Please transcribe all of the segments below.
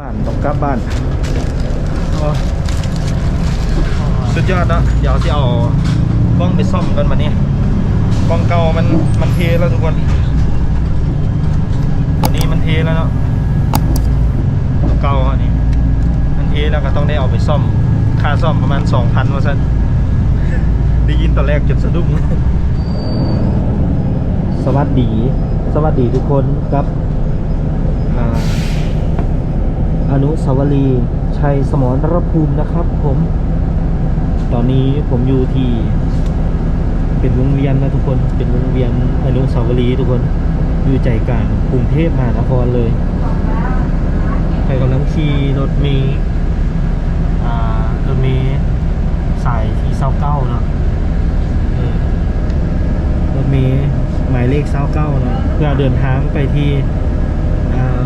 บ้านต้องกลับบ้านโอ้สุดยอดเนอะเดี๋ยวที่เอากล้องไปซ่อมกันมาเนี่ยกล้องเก่ามันมันเทแล้วทุกคนตัวนี้มันเทแล้วเนาะตัวเก่าอันนี้มันเทแล้วก็ต้องได้เอาไปซ่อมค่าซ่อมประมาณสองพันว่าสั้นได้ยินตอนแรกจนสะดุ้งสวัสดี สวัสดีทุกคนครับอ่า อนุสาวรีย์ชัยสมรภูมินะครับผม ตอนนี้ผมอยู่ที่ เป็นวงเวียนนะทุกคน เป็นวงเวียนอนุสาวรีย์ทุกคน อยู่ใจกลางกรุงเทพมหานครเลย ใครกำลังขี่รถเมล์อ่ารถเมล์สายที่เศร้าเก้าเนาะเออรถเมล์หมายเลขเศร้าเก้าเนาะเพื่อเดินทางไปที่อ่า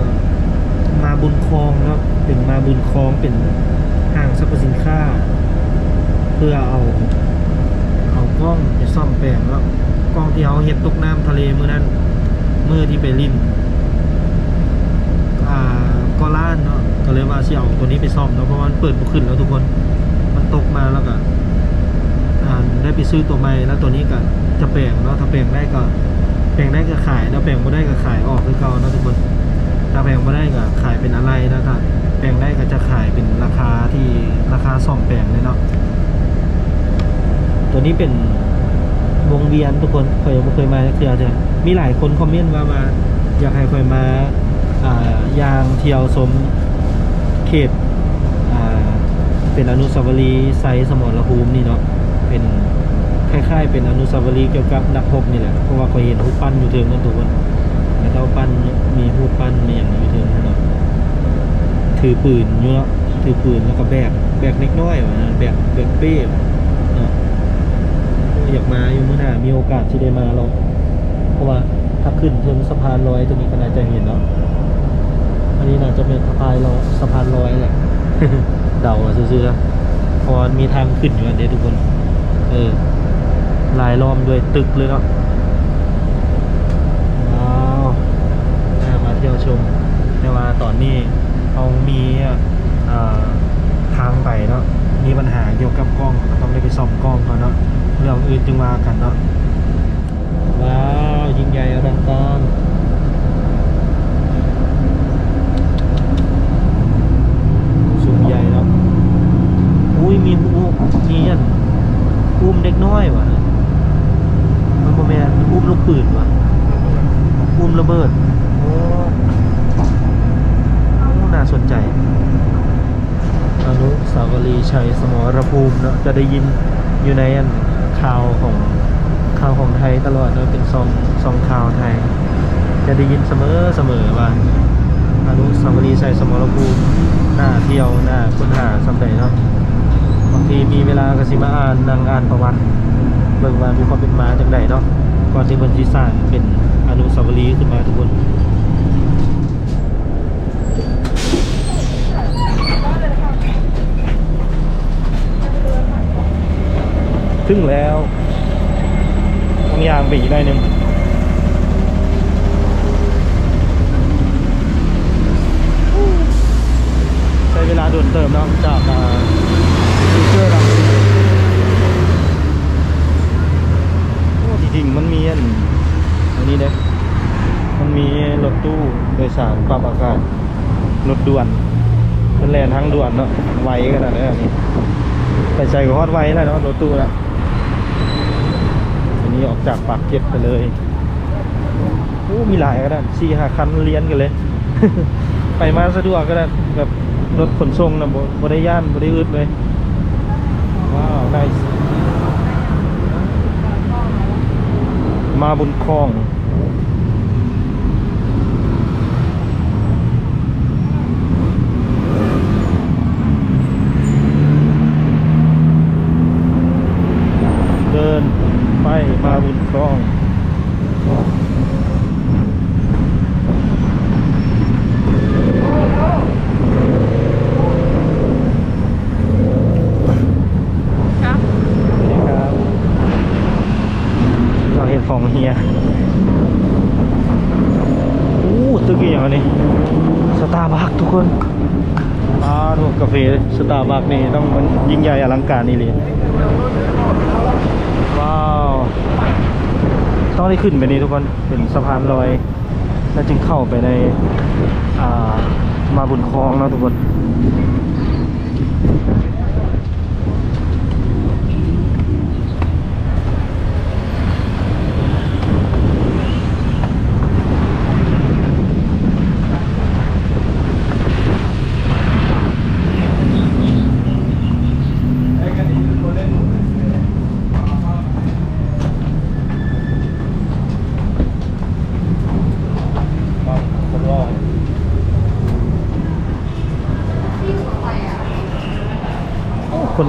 มาบุญคลองเนาะเป็นมาบุญคลองเป็นห้างสรรพสินค้า เพื่อเอา เอากล้องไปซ่อมแปลงแล้วกล้องที่เขาเฮ็ดตกน้ำทะเลมือนั้นเมื่อที่ไปลินอ่าก็ล้านเนาะก็เลยว่าสิเอาตัวนี้ไปซ่อมเนาะเพราะว่ามันเปิดบ่ขึ้นแล้วทุกคนมันตกมาแล้วก็ได้ไปซื้อตัวใหม่แล้วตัวนี้ก็จะแปลงเนาะถ้าแปลงได้ก็แปลงได้ก็ขายแล้วแปลงบ่ได้ก็ขายออกคือเก่าเนาะทุกคน ถ้าแปลงไม่ได้ก็ขายเป็นอะไรนะครับแปลงได้ก็จะขายเป็นราคาที่ราคาซ่อมแปลงเลยเนาะตัวนี้เป็นวงเวียนทุกคนเคยเคยมาเที่ยวจะมีหลายคนคอมเมนต์ว่ามาอยากให้เคยมาอ่ายางเที่ยวสมเขตอ่าเป็นอนุสาวรีย์ไซสมรภูมินี่เนาะเป็นคล้ายๆ เป็นอนุสาวรีย์เกี่ยวกับนักรบนี่แหละเพราะว่าเคยเห็นรูปปั้นอยู่เทิงนั่นทุกคน ปั้นมีอย่างอยู่เทิงนั่นเนาะถือปืนอยู่เนาะถือปืนแล้วก็แบกแบกเล็กน้อยวะนะแบกแบกเป้ะเนาะอยากมาอยู่เมื่อหน้ามีโอกาสที่ได้มาเราเพราะว่าถ้าขึ้นถึงสะพานลอยตรงนี้ก็น่าจะเห็นเนาะอันนี้น่าจะเป็นสะพานลอยสะพานลอยแหละเดาซื่อๆพรมีทางขึ้นอยู่อันเดียทุกคน เออลายล้อมด้วยตึกเลยเนาะว้าว น่ามาเที่ยวชมแต่ว่าตอนนี้เขามีทางไปเนาะมีปัญหาเกี่ยวกับกล้องต้องได้ไปซ่อมกล้องก่อนเนาะเรื่องอื่นจึงมากันเนาะ ว้าวยิ่งใหญ่อลังการสุดใหญ่เนาะ อุ้ยมีอู้มีอันอุ้มเด็กน้อยว่ะ มันโมแมนอุ้มลูกปืนว่ะ อุ้มระเบิด โอ้โอ้น่าสนใจ อนุสาวรีย์ชัยสมรภูมิเนาะ จะได้ยินอยู่ในข่าวของข่าวของไทยตลอดเนาะเป็นซองซองข่าวไทย จะได้ยินเสมอเสมอว่าอนุสาวรีย์ชัยสมรภูมิหน้าเที่ยวหน้าค้นหาสำเร็จเนาะบางทีมีเวลาก็สิมาอ่านนางอ่านประวัติเบิ่งว่ามีความเป็นมาจังไดเนาะก่อนที่เพิ่นสิสร้างเป็นอนุสาวรีย์ขึ้นมาทุกคน ถึงแล้วต้องยางไปอีกหน่อยนึงใช้เวลาด่วนเติมเนาะจากฟิวเจอร์ลังสิตโอ้จริงๆมันมีอันอันนี้เด้มันมีรถตู้โดยสารปรับอากาศรถด่วนมันแลนทางด่วนเนาะไวขนาดนี้นอันนี้ไปใจก็ฮอดไวแล้วเนาะรถตู้แล้วอั นี้ออกจากปากเก็ตไปเลยโอ้มีหลายก็ได้สี่ห้าคันเลี้ยนกันเลย ไปมาสะดวกก็ได้แบบรถขนส่งนะบ่บ่ได้ย่านบ่ได้อึดเลย ว้าวได้มาบนคลอง เดินไปมาบุญคลอง ครับ นี่ครับ เราเห็นของเฮีย คนอ่าถูกกาแฟสตาร์บัคนี่ต้องมัน ยิ่งใหญ่อลังการนี่เลยว้าวต้องได้ขึ้นไปนี่ทุกคนเป็นสะพานลอย แล้วจึงเข้าไปในอ่ามาบุญคลองนะทุกคนคน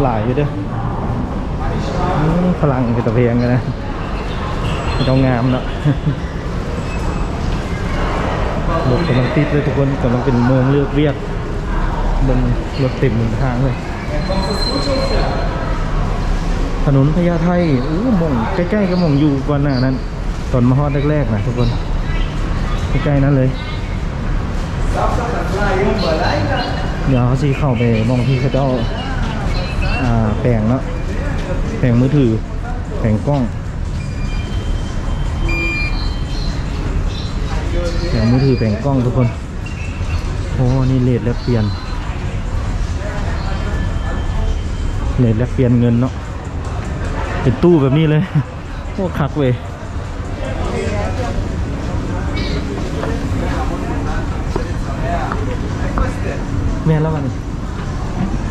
หลายอยู่เด้อพลังเป็นตะเพียงกันนะเจ้างามเนาะรถกำลังติดเลยทุกคนกำลังเป็นเมืองเลือกเรียกบนรถต็มหนทางเลย ถนนพญาไทอู้หมองใกล้ๆกับหมองอยู่ก่อนหน้านั้น ตอนมาฮอดแรกๆนะทุกคน ใกล้ๆนั้นเลยเดี๋ยวเขาสิเข้าไปมองที่เขาเจ้า อ่าแปลงเนาะแปลงมือถือแปลงกล้องแปลงมือถือแปลงกล้องทุกคนโอ้นี่เลทแล้วเปลี่ยนเลทแล้วเปลี่ยนเงินเนาะเป็นตู้แบบนี้เลยโอ้คักเว้ยแม่แล้วมัน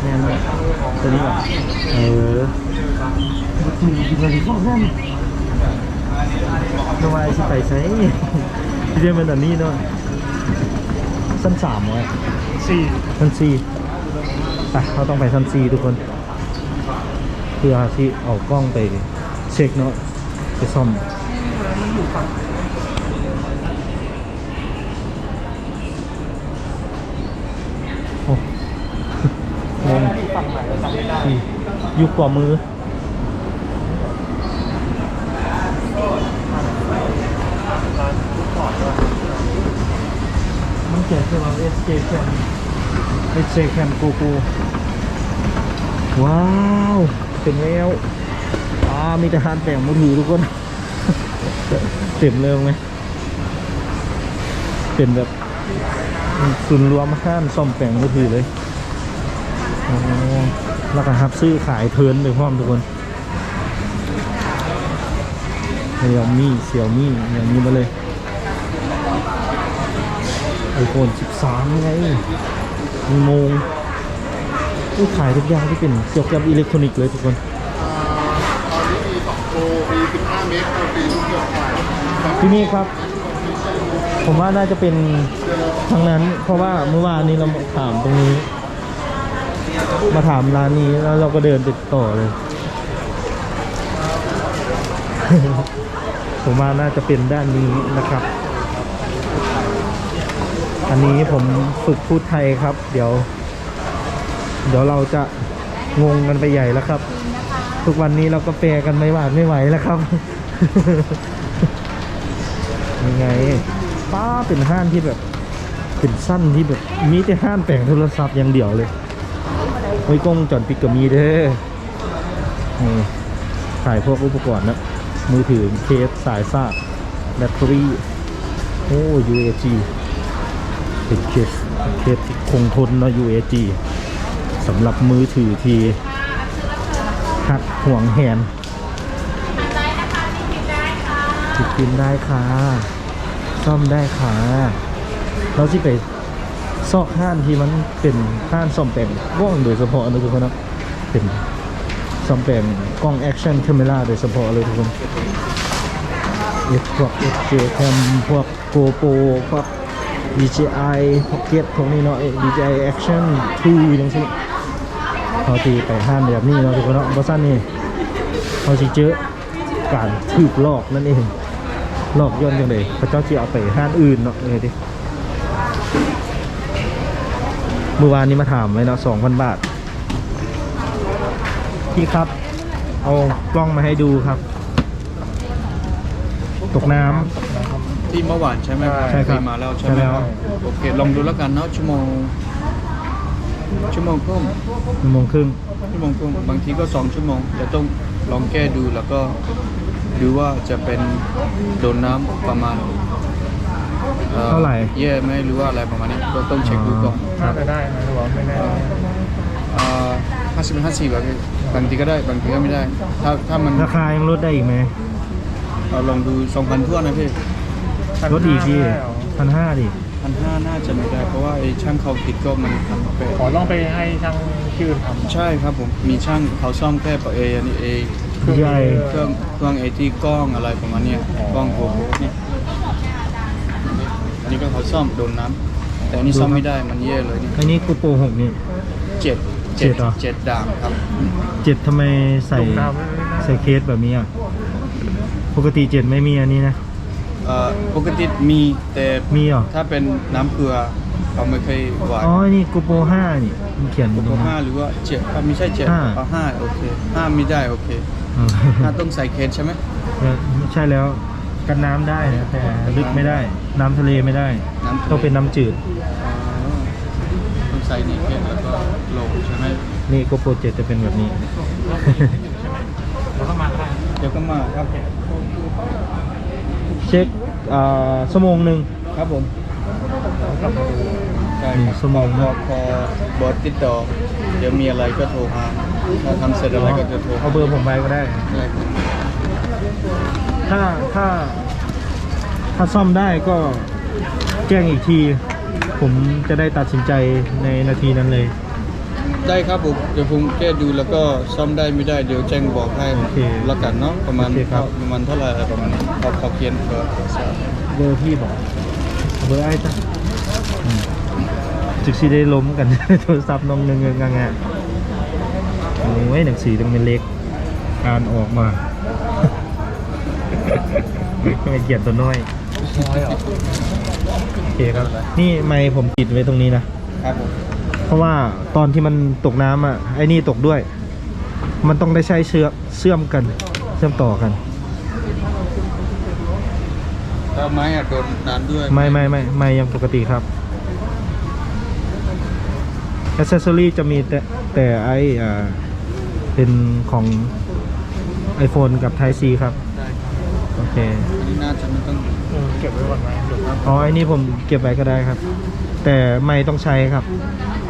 แม่นแล้วตัวนี้ป่ะเออบุตรกินอะไรพวกนั้นทำไมสิไปใช้ที่เรียนมันอันนี้เนาะสั้นสามไว้สี่สั้นสี่ไปเขาต้องไปสั้นสี่ทุกคนเพื่อที่เอากล้องไปเช็คเนาะไปซ่อม โอ้ งง ฝั่งไหนเราจำไม่ได้สี่อยู่กว่ามือ ร้านฟุตบอลด้วยมันเขียนคือว่า SJ Cam SJ Cam Go Go ว้าวเป็นแล้วอ่ามีแต่ฮานแต่งมือถือทุกคน เต็มเลยไหมเป็นแบบ ศูนย์รวมห้านซ่อมแต่งมือถือเลย แล้วก็ครับซื้อขายเทินไปพร้อมทุกคนเสี่ยวมี่เสี่ยวมี่อย่างนี้มาเลยไอโฟน13 ไงมีโมงอู้ขายทุกอย่างที่เป็นเกี่ยวกับอิเล็กทรอนิกส์เลยทุกคนตอนนี้มีตอกโคลี่15เมตรตัวที่เราขายที่นี่ครับ ผมว่าน่าจะเป็นทางนั้น เพราะว่าเมื่อวานนี้เราถามตรงนี้ มาถามร้านนี้แล้วเราก็เดินติดต่อเลย ผมว่าน่าจะเป็นด้านนี้นะครับ อันนี้ผมฝึกพูดไทยครับ เดี๋ยว เดี๋ยวเราจะงงกันไปใหญ่แล้วครับ ทุกวันนี้เราก็แปลกันไม่หวาดไม่ไหวแล้วครับยังไงป้าเป็นห้านที่แบบ เป็นสั้นที่แบบมีแต่ห้านแต่งโทรศัพท์อย่างเดียวเลย ไว้ยกล้องจอนปิดก็มีเด้อนี่ขายพวกอุปกรณ์นะมือถือเคสสายซากแบตเตอรี่โอ้ UAG เป็นเคสเคสคงทนนะ UAG สำหรับมือถือที่หักห่วงแหนติดกินได้ค่ะ ซ่อมได้ค่ะ เราสิไป ซอกห้านที่มันเป็นห้านซ่อมแต่งกล้องโดยเฉพาะนะทุกคนนะเป็นซ่อมแต่งกล้องแอคชั่น a m ม r a โดยเฉพาะเลยทุกคนเอฟพวก FJ Cam พวก GoPro พวก DJI Pocket พวกนี้เนาะเอ้ย DJI Action 2จังซี่เขาตีไปห้านแบบนี้เนาะทุกคนเนาะบ่ซั่นนี่เขาสิเจอการถูกลอกนั่นเองลอกย้อนจังเลยพระเจ้าจะเอาไปห้านอื่นเนาะเลยดิ เมื่อวานนี้มาถามไว้เนาะสองพันบาท พี่ครับ เอากล้องมาให้ดูครับ ตกน้ำ ที่เมื่อวานใช่ไหมใช่ครับที่มาแล้วใช่ไหมใช่แล้ว โอเคลองดูแล้วกันเนาะชั่วโมง ชั่วโมงครึ่งหนึ่งโมงครึ่งชั่วโมงครึ่งบางทีก็สองชั่วโมงจะต้องลองแก้ดูแล้วก็ดูว่าจะเป็นโดนน้ำประมาณอ่อ เท่าไหร่แย่ไหมหรือว่าอะไรประมาณนี้ก็ต้องเช็คดูก่อนครัน่าบจะได้นะหรือว่าไม่แน่ห้าสิบเป็นห้าสิบแบบนี้บางทีก็ได้บางทีก็ไม่ได้ ถ้าถ้ามันราคายังลดได้อีกไหมเราลองดูสองพันทั่วนนะพี่ลดอีกพี่พันห้าดิพันห้าน่าจะไม่ได้เพราะว่าไอ้ช่างเขาผิดก็มันทำไปขอต้องไปให้ช่างชื่อทำใช่ครับผมมีช่างเขาซ่อมแค่ปะเออันนี้เอใหญ่เครื่องเครื่องเอที่กล้องอะไรประมาณเนี้ยกล้องโกโปรเนี่ยอั นนี้ก็เขาซ่อมโดนน้ำแต่อันนี้ซ่อมไม่ได้มันแย่เลยนี่อันนี้กูโปรหกนี่ เจ็ดเจ็ดเหรอ เจ็ดด่างครับ เจ็ดทำไมใส่ตุ่มน้ำไม่ได้ใส่เคสแบบนี้อะ ปกติเจ็ดไม่มีอันนี้นะ เอ่อปกติมีแต่มีเหรอ ถ้าเป็นน้ำเกลือเขาไม่เคยหวานอ๋ออันนี่กูโปรห้านี่มันเขียนอยู่ตโกรงห้านี้หรือว่าเจ็ดอะไม่ใช่เจ็ดห้า เอาห้าโอเคห้าไม่ได้โอเคอ๋อห้าต้องใส่เคสใช่ไหมใช่แล้ว กันน้ำได้นะแต่ลึกไม่ได้ น้ำทะเลไม่ได้ น้ำทะเล ต้องเป็นน้ำจืดอ๋อต้องใส่นี่เคสแล้วก็ลงใช่ไหมนี่กูโปรเจ็ดจะเป็นแบบนี้แล้วก็มาได้เดี๋ยวก็มาครับเช็คอ่าชั่วโมงหนึ่ง ครับผมกลับมาดูใช่หนึ่คงรับชั่วโมงพอพอบอสติดต่อ เดี๋ยวมีอะไรก็โทรหาถ้าทำเสร็จอะไรก็จะโทรหเอาเบอร์ผมไปก็ได้ ได้ครับ ถ้าถ้า ถ้าซ่อมได้ก็แจ้งอีกที ผมจะได้ตัดสินใจในนาทีนั้นเลย ได้ครับผมเดี๋ยวผมแก้ดูแล้วก็ซ่อมได้ไม่ได้เดี๋ยวแจ้งบอกให้โอเคละกันเนาะประมาณโอเคครับ ประมาณเท่าไหร่อะไรประมาณนี้เขาเขาเขียนเบอร์เบอร์พี่บอกเบอร์ไอ้จ้ะอืมจึกสิได้ล้มกัน โทรศัพท์น้องเงงงงะโอ้ยหนังสือต้องเป็นเล็กอ่านออกมา ไม่เขียนตัวน้อย น้อยเหรอโอเคครับ นี่ไมค์ผมติดไว้ตรงนี้นะ ครับผม เพราะว่าตอนที่มันตกน้ำอะ ไอ้นี่ตกด้วย มันต้องได้ใช้เชือกเชื่อมกัน เชื่อมต่อกัน ถ้าไม้อะโดนนานด้วย ไม่ไม่ไม่ไม่ยังปกติครับอ c เซสซอรี่จะมีแต่แต่ไออ่าเป็นของ iPhone กับ Type C ครับได้ครับโอ เคอันนี้น่าจะไม่ต้องเออเก็บไว้ก่อนไหมเดี๋ยวครับอ๋อไอ้นี่ผมเก็บไว้ก็ได้ครับ แต่ไม่ต้องใช้ครับ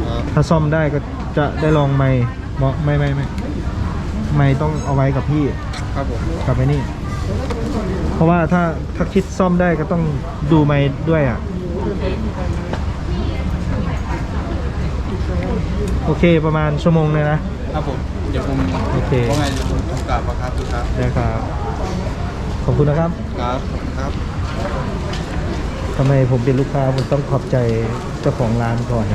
เอ่อถ้าซ่อมได้ก็จะได้ลองไม่เมาะไม่ไม่ไม่ไม่ต้องเอาไว้กับพี่ครับผมกับไอ้นี่ เพราะว่าถ้าถ้าคิดซ่อมได้ก็ต้องดูไม่ด้วยอะ โอเคประมาณชั่วโมงเลยนะ ครับผมเดี๋ยวผมโอเค ว่าไงเดี๋ยวผมทำกราบครับทุกครับนะครับข อบคุณนะครับ ครับครับทำไมผมเป็นลูกค้าผมต้องขอบใจเจ้าของร้านก่อน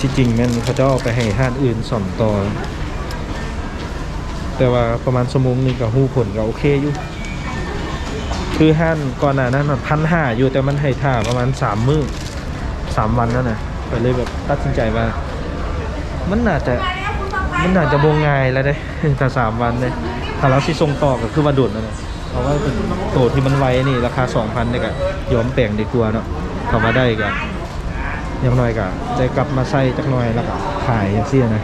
ที่จริงแม่นเขาจะเอาไปให้ห้านอื่นสอมต่อ แต่ว่าประมาณชั่วโมงหนึงกับหู้ผลก็โอเคอยู่ คือห้านก่อนหน้านั้นพันห้าอยู่แต่มันให้ท่าประมาณสามมื้อสามวันนั่นน่ะก็เลยแบบตัดสินใจว่า มันน่าจะ มันน่าจจะบงงายแล้วเด้แต่สามวันเลยถ้าเราสิส่งต่อก็คือว่าโดดนั่นแหละเพราะว่าเป็นโตที่มันไวนี่ราคาสองพันเนี่ยก็ยอมแปลงดีกว่าเนาะเข้ามาได้ก็อย่างน้อยก็ได้กลับมาใส่จักหน่อยแล้วก็ขายอย่างเสียนะ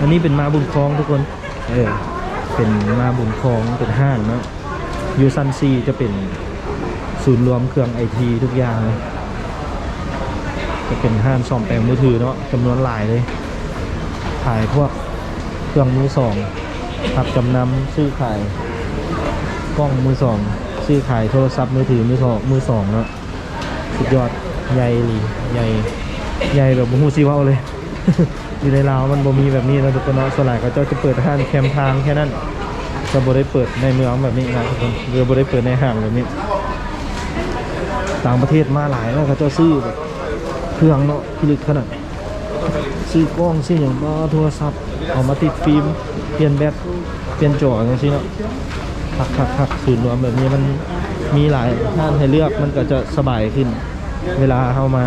อันนี้เป็นมาบุญคลองทุกคน เออ เป็นมาบุญคลองเป็นห้างเนาะยูซันซีจะเป็นศูนย์รวมเครื่องไอทีทุกอย่างเลยจะเป็นห้างซ่อมแปลงมือถือเนาะจำนวนหลายเลยายพวกเครื่องมือสองรับจำนำซื้อขายกล้องมือสองซื้อขายโทรศัพท์มือถือมือสองมือสองเนาะสุดยอดใหญ่เลยใหญ่ใหญ่แบบบูซีว่าเลย อยู่ในลาวมันบ่มีแบบนี้นะทุกคนเนาะส่วนใหญ่ก็เจ้าจะเปิดห้างแคมทางแค่นั้นจะบ่ได้เปิดในเมืองแบบนี้นะทุกคนเรือบ่ได้เปิดในห้างแบบนี้ ต่างประเทศมาหลายแล้วเขาเจ้าซื้อแบบเครื่องเนาะพิลึกขนาด ซื้อกล้องซื้ออย่างก็โทรศัพท์เอามาติดฟิล์มเปลี่ยนแบตเปลี่ยนจออย่างนี้เนาะคักคักคักศูนย์รวมแบบนี้มันมีหลายท่านให้เลือกมันก็จะสบายขึ้น เวลาเข้ามา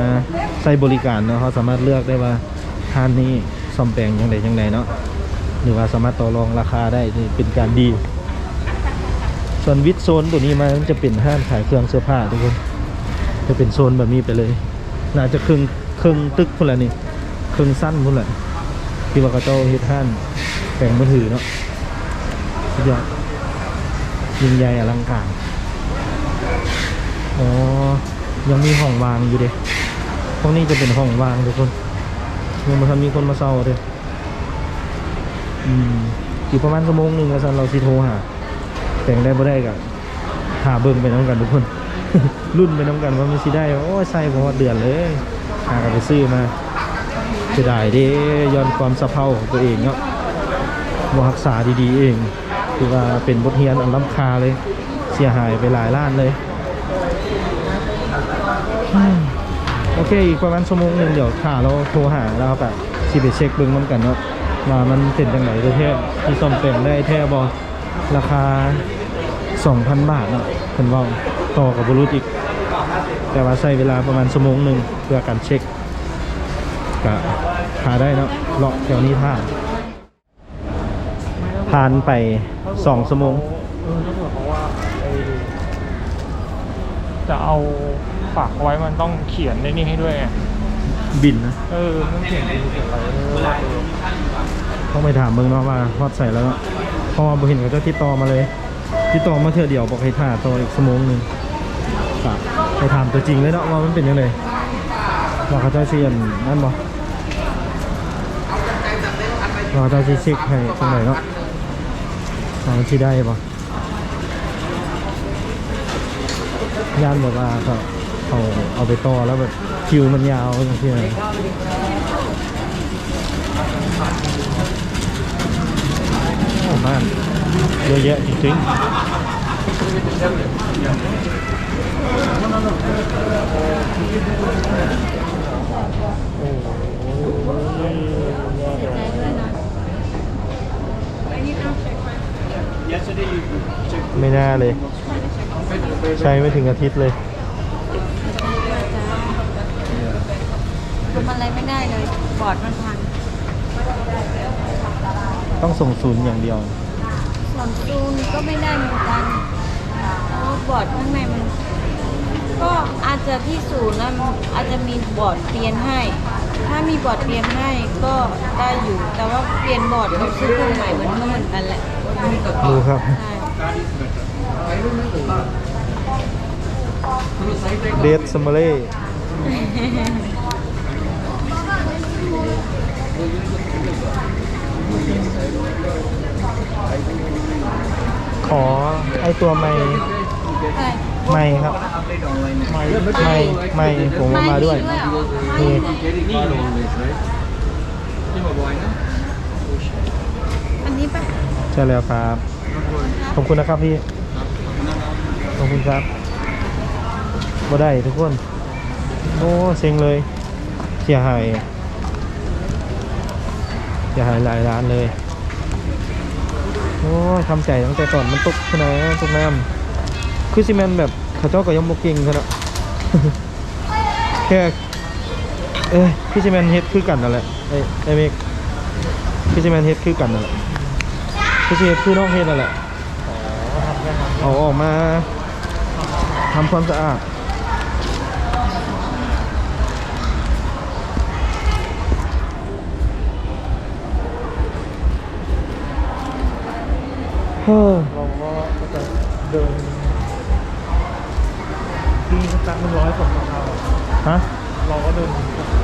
ใช้บริการเนาะเขาสามารถเลือกได้ว่าท่านนี้ซ่อมแปลงอย่างไรอย่างไรเนาะหรือว่าสามารถต่อรองราคาได้นี่เป็นการดี ส่วนวิดโซนตัวนี้มันจะเป็นห้างขายเครื่องเสื้อผ้าทุกคนจะเป็นโซนแบบนี้ไปเลย น่าจะครึ่งครึ่งตึกพุ่นละนี่ ครึ่งสั้นพุ่นแหละที่ว่าเขาเจ้าเฮ็ดห้านแปลงมือถือเนาะสุดยอดยิ่งใหญ่อลังการอ๋อ ยังมีห้องวางอยู่เด้พวกนี้จะเป็นห้องวางทุกคนยังมาทำมีคนมาเศร้าเด้อืมอีกประมาณชั่วโมงหนึ่งแล้วสันเราสิโทรหา แต่งได้บ่ได้กับหาเบิ่งไปน้ำกันทุกคน รุ่นไปน้ำกันว่ามันสิได้ โอ้ใส่ผมว่าเดือนเลย หากันไปซื้อมา จะได้เด้ย้อนความสะเพร่าของตัวเองเนาะบ่รักษาดีๆเองคือว่าเป็นบทเรียนอันล้ำค่าเลย เสียหายไปหลายล้านเลยอโอเค อีกประมาณชั่วโมงหนึ่งเดี๋ยวข่าเราโทรหาแล้วแบบสิไปเช็คเบิ่งน้ำกันเนาะว่ามันเป็นจังไหนแท้ที่ซ่อมแปลงได้แท้บอราคา 2,000 บาทเนาะเพิ่นว่าต่อกับบรุษอีก แต่ว่าใช้เวลาประมาณชั่วโมงหนึ่งเพื่อการเช็คก็ หาได้เนาะเลาะแถวนี้ท่าผ่านไป2ชั่วโมงเออถ้าเผื่อเขาว่าไอ้จะเอาฝากเอาไว้มันต้องเขียนในนี่ให้ด้วยไงบินนะ เออมันเขียนดีเขียนอะไรเออว่าเออต้องไปถามเบิ่งเนาะว่าฮอดใส่แล้วเนาะเพอบ่เห็นเขาจะติดต่อมาเลยติดต่อมาเทื่อเดียวบอกให้ท่าต่ออีกชั่วโมงหนึงก็ไปถามตัวจริงเลยเนาะว่ามันเป็นยังไงว่าเขาจะเสียนนั่นบ่ว่า เขาจะสิช็คให้จังไดเนาะว่ามันสิได้บ่ย่านแบบว่าเขาเขาเอาไปต่อแล้วแบบคิวมันยาวจังซี่นโอ้บ้านเยอะแยะจริงๆ ไม่น่าเลย ใช้ไม่ถึงอาทิตย์เลยทำอะไรไม่ได้เลย บอร์ดมันพัง ต้องส่งศูนย์อย่างเดียว ส่วนซูนก็ไม่ได้เหมือนกันเพราะว่าบอร์ดข้างในมัน ก็อาจจะที่ศูนย์นะมันอาจจะมีบอร์ดเปลี่ยนให้ ถ้ามีบอร์ดเปลี่ยนให้ก็ได้อยู่ แต่ว่าเปลี่ยนบอร์ดก็ซื้อเครื่องใหม่เหมือนก็เหมือนกันแหละ ดูครับใช่เดดซัมเบเล่ขอไอตัวไม่ใช่ไม่ครับไม่ไม่ไม่ผมเอามาด้วยเหรอนี่อันนี้ปะ ใช่แล้วครับ ขอบคุณนะครับพี่ ขอบคุณครับบ่ได้ทุกคน โอ้เซ็งเลย เสียหาย เสียหายหลายล้านเลย โอ้ยทำใจตั้งแต่ก่อนมันตกขนาดตกน้ำคือซีเมนแบบเขาเจ้าก็ยังบกเก่งขนาดแค่เอ้ยคือซีเมนเฮ็ดคือกันนั่นแหละไอ้ไอ้เมกคือซีเมนเฮ็ดคือกันนั่นแหละ คือซีเฮ็ดคือน้องเฮ็ดนั่นแหละเอาออกมาทำความสะอาดเฮ้อเราก็จะเดินที่สักหนึ่งร้อยกว่าคาฮะเราก็เดิน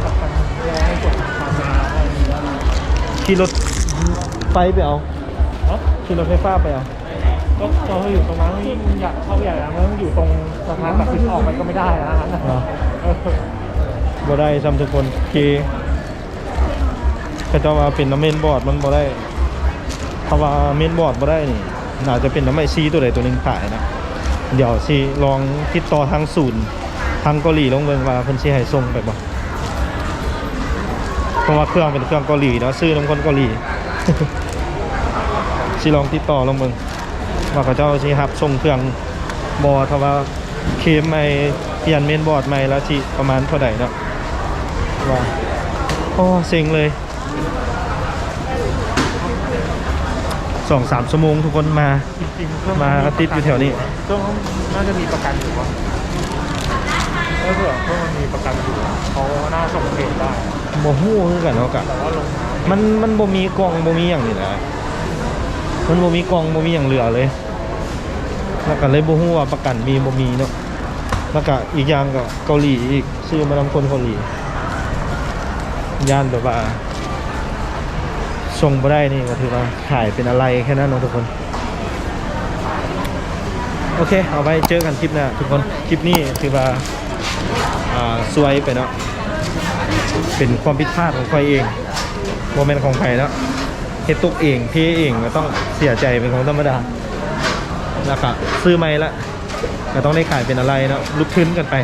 กับกันรอให้กดคามาอะไรอย่างเงี้ยขี่รถไฟไปเอาเนาะ ขี่รถไฟฟ้าไปเอาก็เราอยู่ตรงนั้นยิ่งอยากเข้าใหญ่แล้วมันอยู่ตรงสะพานตัดสินออกไปก็ไม่ได้นะฮะเหรอเออบ่ได้ซ้ำทุกคนขี่เขาเจะว่าเป็นน้ำเมนบอร์ดมันบ่ได้ถ้าว่าเมนบอร์ดบ่ได้นี่น่าจะเป็นน้ำไอซีตัวใดตัวหนึ่งขายนะเดี๋ยวสิลองติดต่อทางศูนย์ทางเกาหลีลองเบิ่งว่าเพิ่นสิให้ส่งไปบ่เพราะว่าเครื่องเป็นเครื่องเกาหลีเนาะซื้อน้ำคนเกาหลี สิลองติดต่อลองเบิ่งว่าเขาเจ้าสิรับส่งเครื่องบ่ถ้าว่าเคลมใหม่เปลี่ยนเมนบอร์ดใหม่แล้วสิประมาณเท่าใดเนาะว่าโอ้เซ็งเลยสองสามชั่วโมงทุกคนมาจริงๆเครื่องมาติดอยู่แถวนี้เครื่องน่าจะมีประกันอยู่วะโถ้าเผื่อเพื่อมันมีประกันอยู่เขาน่าส่งเหตุได้บ่ฮู้คือกันเนาะกะแต่ว่าลงน้ำมันมันบ่มีกล่องบ่มีหยังนี่แหละ มันบ่มีกล่องบ่มีหยังเหลือเลยแล้วก็เลยบ่ฮู้ว่าประกันมีบ่มีเนาะแล้วก็อีกอย่างก็เกาหลีอีกซื้อมานำคนเกาหลีย่านแบบว่าส่งบ่ได้นี่ก็ถือว่าขายเป็นอะไรแค่นั้นเนาะทุกคน โอเค เอาไว้เจอกันคลิปหน้าทุกคนคลิปนี้ถือว่าอ่าสวยไปเนาะเป็นความผิดพลาดของใครเองโมเมนต์ของใครแล้ว เฮ็ดตกเองเทเองก็ต้องเสียใจเป็นของธรรมดาแล้วก็ซื้อไม่ละก็ต้องได้ขายเป็นอะไรเนาะลุกขึ้นกันไป